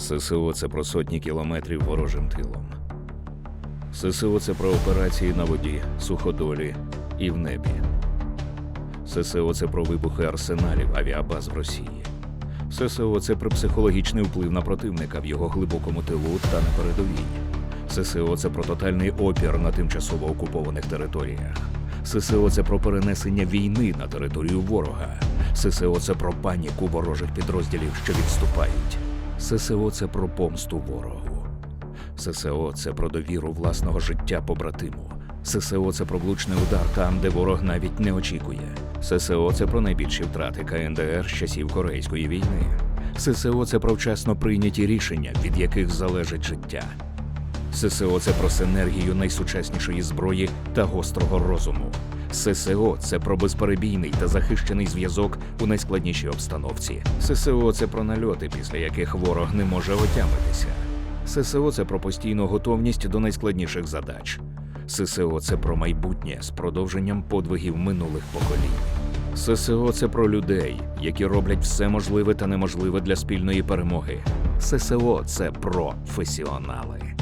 ССО це про сотні кілометрів ворожим тилом. ССО це про операції на воді, суходолі і в небі. ССО це про вибухи арсеналів авіабаз в Росії. ССО це про психологічний вплив на противника в його глибокому тилу та на передовій. ССО це про тотальний опір на тимчасово окупованих територіях. ССО це про перенесення війни на територію ворога. ССО це про паніку ворожих підрозділів, що відступають. ССО це про помсту ворогу. ССО це про довіру власного життя побратиму. ССО це про влучний удар там, де ворог навіть не очікує. ССО це про найбільші втрати КНДР з часів Корейської війни. ССО це про вчасно прийняті рішення, від яких залежить життя. ССО це про синергію найсучаснішої зброї та гострого розуму. ССО це про безперебійний та захищений зв'язок у найскладнішій обстановці. ССО це про нальоти, після яких ворог не може отямитися. ССО це про постійну готовність до найскладніших задач. ССО це про майбутнє з продовженням подвигів минулих поколінь. ССО це про людей, які роблять все можливе та неможливе для спільної перемоги. ССО це професіонали.